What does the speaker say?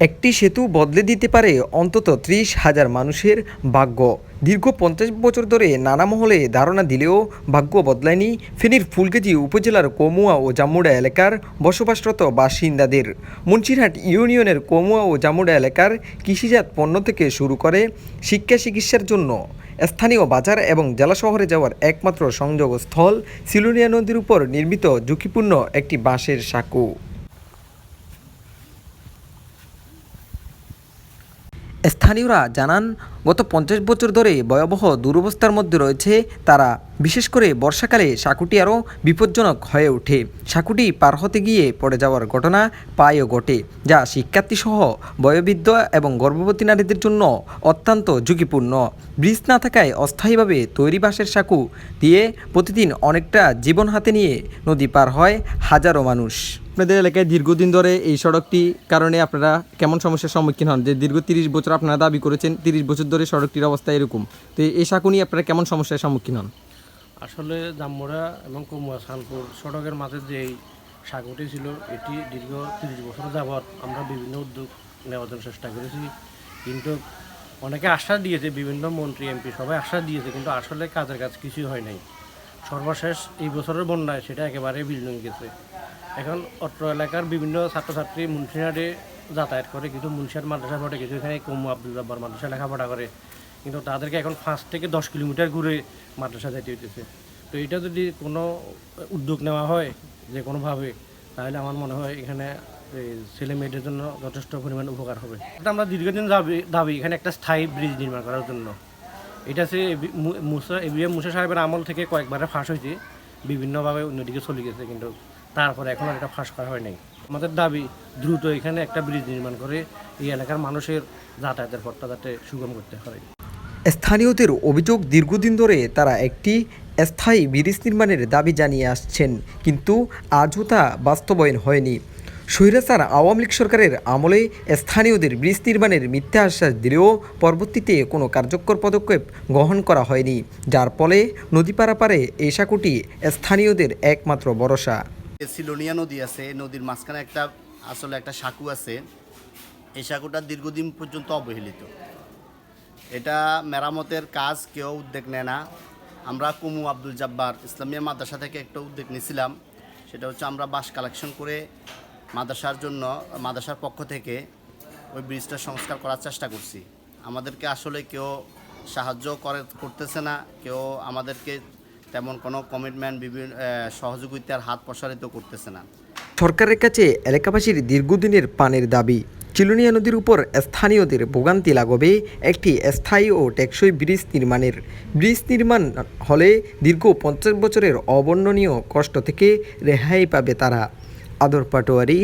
একটি সেতু বদলে দিতে পারে অন্তত ত্রিশ হাজার মানুষের ভাগ্য। দীর্ঘ পঞ্চাশ বছর ধরে নানা মহলে ধারণা দিলেও ভাগ্য বদলায়নি ফেনীর ফুলগাজী উপজেলার কমুয়া ও জামুড়া এলাকার বসবাসরত বাসিন্দাদের। মুন্সিরহাট ইউনিয়নের কমুয়া ও জামুড়া এলাকার কৃষিজাত পণ্য থেকে শুরু করে শিক্ষা চিকিৎসার জন্য স্থানীয় বাজার এবং জেলা শহরে যাওয়ার একমাত্র সংযোগ স্থল সিলুনিয়া নদীর উপর নির্মিত ঝুঁকিপূর্ণ একটি বাঁশের সাঁকো। স্থানীয়রা জানান, গত পঞ্চাশ বছর ধরে ভয়াবহ দুরবস্থার মধ্যে রয়েছে তারা। বিশেষ করে বর্ষাকালে সাঁকুটি আরও বিপজ্জনক হয়ে ওঠে। সাঁকুটি পার হতে গিয়ে পড়ে যাওয়ার ঘটনা প্রায়ও ঘটে, যা শিক্ষার্থীসহ বয়োবৃদ্ধ এবং গর্ভবতী নারীদের জন্য অত্যন্ত ঝুঁকিপূর্ণ। ব্রিজ না থাকায় অস্থায়ীভাবে তৈরি বাঁশের সাঁকু দিয়ে প্রতিদিন অনেকটা জীবন হাতে নিয়ে নদী পার হয় হাজারো মানুষ। আপনাদের এলাকায় দীর্ঘদিন ধরে এই সড়কটি কারণে আপনারা কেমন সমস্যার সম্মুখীন হন? যে দীর্ঘ তিরিশ বছর আপনারা দাবি করেছেন, তিরিশ বছর ধরে সড়কটির অবস্থা এরকম। তো এই সাঁকু নিয়ে আপনারা কেমন সমস্যার সম্মুখীন হন? আসলে জামমোড়া এবং কমুয়া সানপুর সড়কের মাঝে যে এই সাগরটি ছিল, এটি দীর্ঘ তিরিশ বছর যাবৎ আমরা বিভিন্ন উদ্যোগ নেওয়ার জন্য চেষ্টা করেছি। কিন্তু অনেকে আশ্বাস দিয়েছে, বিভিন্ন মন্ত্রী, এমপি সবাই আশ্বাস দিয়েছে, কিন্তু আসলে কাজের কাজ কিছুই হয় নাই। সর্বশেষ এই বছরের বন্যায় সেটা একেবারে বিলীন গেছে। এখন অত্র এলাকার বিভিন্ন ছাত্রছাত্রী মুন্সিহাটে যাতায়াত করে, কিন্তু মুন্সিহাট মাদ্রাসা পড়ে কিছু এখানে কমু আব্দুল জব্বার মাদ্রাসা লেখাপড়া করে। কিন্তু তাদেরকে এখন পাঁচ থেকে দশ কিলোমিটার ঘুরে মাদ্রাসা যেতে হইতেছে। তো এটা যদি কোনো উদ্যোগ নেওয়া হয় যে কোনোভাবে, তাহলে আমার মনে হয় এখানে ছেলে মেয়েদের জন্য যথেষ্ট পরিমাণ উপকার হবে। এটা আমরা দীর্ঘদিন দাবি দাবি, এখানে একটা স্থায়ী ব্রিজ নির্মাণ করার জন্য। এটা সে এবি- মু- মুসা এবিএম মুসা সাহেবের আমল থেকে কয়েকবারে ফাঁস হয়েছে। বিভিন্নভাবে অন্যদিকে চলে গেছে, কিন্তু তারপরে এখন আর এটা ফাঁস করা হয় নাই। আমাদের দাবি দ্রুত এখানে একটা ব্রিজ নির্মাণ করে এই এলাকার মানুষের যাতায়াতের পথটা যাতে সুগম করতে হয়। স্থানীয়দের অভিযোগ, দীর্ঘদিন ধরে তারা একটি স্থায়ী ব্রিজ নির্মাণের দাবি জানিয়ে আসছেন, কিন্তু আজও তা বাস্তবায়ন হয়নি। স্বৈরাচার আওয়ামী লীগ সরকারের আমলে স্থানীয়দের ব্রিজ নির্মাণের মিথ্যা আশ্বাস দিলেও পরবর্তীতে কোনো কার্যকর পদক্ষেপ গ্রহণ করা হয়নি। যার ফলে নদী পারাপারে এই সাঁকুটি স্থানীয়দের একমাত্র ভরসা। সিলোনিয়া নদী আছে নদীর মাঝখানে একটা আসলে একটা সাঁকু আছে। এই সাঁকুটা দীর্ঘদিন পর্যন্ত অবহেলিত। এটা মেরামতের কাজ কেউ উদ্যোগ নেয় না। আমরা কুমু আব্দুল জাব্বার ইসলামিয়া মাদ্রাসা থেকে একটা উদ্যোগ নিয়েছিলাম। সেটা হচ্ছে আমরা বাস কালেকশন করে মাদ্রাসার জন্য, মাদ্রাসার পক্ষ থেকে ওই ব্রিজটা সংস্কার করার চেষ্টা করছি। আমাদেরকে আসলে কেউ সাহায্য করে, করতেছে না। কেউ আমাদেরকে তেমন কোনো কমিটমেন্ট বিভিন্ন সহযোগিতার হাত প্রসারিত করতেছে না। সরকারের কাছে এলাকাবাসীর দীর্ঘদিনের পানের দাবি, চিলুনিয়া নদীর উপর স্থানীয়দের ভোগান্তি লাগবে একটি স্থায়ী ও টেকসই ব্রিজ নির্মাণের। ব্রিজ নির্মাণ হলে দীর্ঘ পঞ্চাশ বছরের অবর্ণনীয় কষ্ট থেকে রেহাই পাবে তারা। আদর পাটোয়ারি